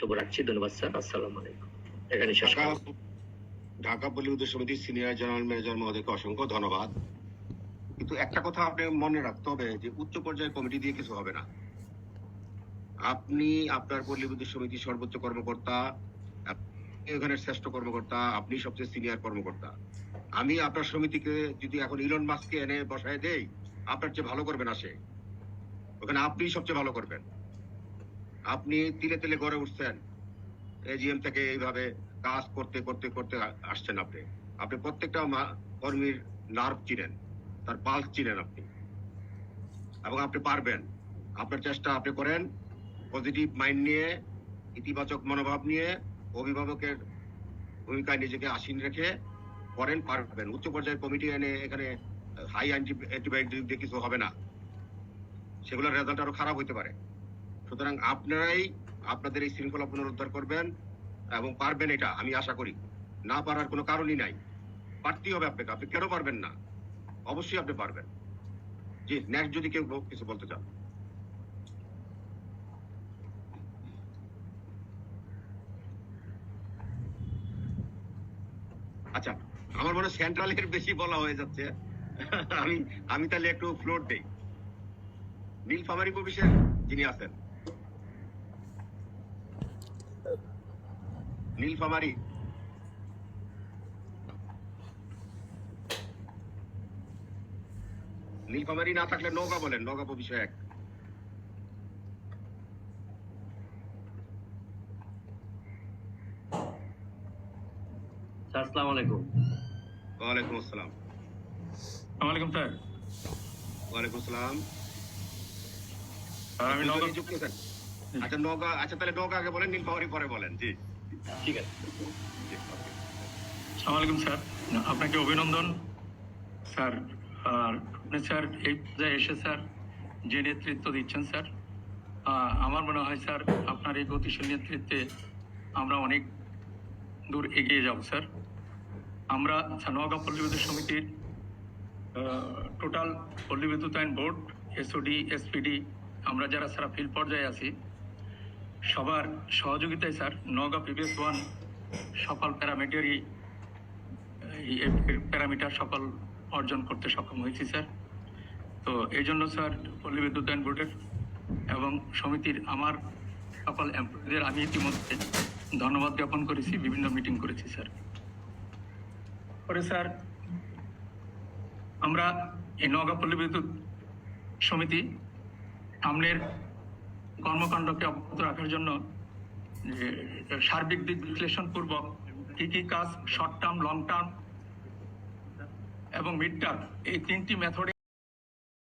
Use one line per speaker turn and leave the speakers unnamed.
বক্তব্য রাখছি। ধন্যবাদ স্যার। আসসালামু আলাইকুম। এখানে শেষ
ঢাকা। ঢাকা সমিতির সিনিয়র জেনারেল ম্যানেজার মহোদয়কে অসংখ্য ধন্যবাদ। কিন্তু একটা কথা আপনি মনে রাখতে হবে যে উচ্চ পর্যায়ের কমিটি দিয়ে কিছু হবে না। আপনি আপনার পল্লী বিদ্যুৎ সমিতির সর্বোচ্চ কর্মকর্তা এখানে শ্রেষ্ঠ কর্মকর্তা আপনি সবচেয়ে সিনিয়র কর্মকর্তা। আমি আপনার সমিতিকে যদি এখন ইলন মাস্ককে এনে বসায় দেই আপনার চেয়ে ভালো করবেন আসে ওখানে আপনি সবচেয়ে ভালো করবেন। আপনি তিলে তিলে গড়ে উঠছেন। এজিএম থেকে এইভাবে কাজ করতে করতে করতে আসছেন আপনি। আপনি প্রত্যেকটা কর্মীর নার্ভ চিনেন, তার পালস চিনেন আপনি। এবং আপনি পারবেন। আপনার চেষ্টা আপনি করেন পজিটিভ মাইন্ড নিয়ে, ইতিবাচক মনোভাব নিয়ে, অভিভাবকের ভূমিকায় নিজেকে আসীন রেখে করেন, পারবেন। উচ্চ পর্যায়ের কমিটি এনে এখানে হাই অ্যান্টিবায়োটিক দিয়ে কিছু হবে না। সেগুলোর রেজাল্ট আরও খারাপ হতে পারে। সুতরাং আপনারাই আপনাদের এই শৃঙ্খলা পুনরুদ্ধার করবেন এবং পারবেন এটা, আমি আশা করি। না পারার কোনো কারণই নাই। পারতেই হবে আপনাকে, আপনি কেন পারবেন না? অবশ্যই আপনি পারবেন। জি নেক্সট যদি কেউ কিছু বলতে চান। আচ্ছা আমার মনে সেন্ট্রালের বেশি বলা হয়ে যাচ্ছে। আমি আমি তাহলে একটু ফ্লোর দেই। নীলফামারী অফিসের যিনি আছেন নীলফামারী। নীলফামারী না থাকলে নৌকা বলেন নৌকা বিষয় এক।
স্যার আসসালামু আলাইকুম।
ওয়ালাইকুম আসসালাম।
ওয়ালাইকুম স্যার।
ওয়ালাইকুম আসসালাম।
স্যার আমি নগর
যুক্ত? আচ্ছা নৌকা আচ্ছা তাহলে নৌকা আগে বলেন নীলফামারী পরে বলেন জি।
ঠিক আছে।
okay.
স্যার। আপনাকে অভিনন্দন। স্যার, আর স্যার, এই পর্যায়ে এসে, স্যার, যে নেতৃত্ব দিচ্ছেন, স্যার আমার মনে হয়, স্যার, আপনার এই গতিশীল নেতৃত্বে আমরা অনেক দূর এগিয়ে যাব, স্যার। আমরা নওগাঁ পল্লী বিদ্যুৎ সমিতির টোটাল পল্লী বিদ্যুতায়ন বোর্ড এসওডি এসপিডি আমরা যারা সারা ফিল্ড পর্যায়ে আছি সবার সহযোগিতায়, স্যার। নওগাঁ পিবিএস ওয়ান সকল প্যারামিটারই প্যারামিটার সকল অর্জন করতে সক্ষম হয়েছি, স্যার। তো এই জন্য, স্যার, পল্লী বিদ্যুতায়ন বোর্ডের এবং সমিতির আমার সকল এমপ্লয়ীদের আমি ইতিমধ্যে ধন্যবাদ জ্ঞাপন করেছি, বিভিন্ন মিটিং করেছি, স্যার। পরে, স্যার, আমরা এই নওগাঁ পল্লী বিদ্যুৎ সমিতি সামনের কর্মকাণ্ডকে অব্যাহত রাখার জন্য সার্বিক দিক বিশ্লেষণ পূর্বক কি কি কাজ শর্ট টার্ম লং টার্ম এবং মিড টার্ম এই তিনটি মেথডে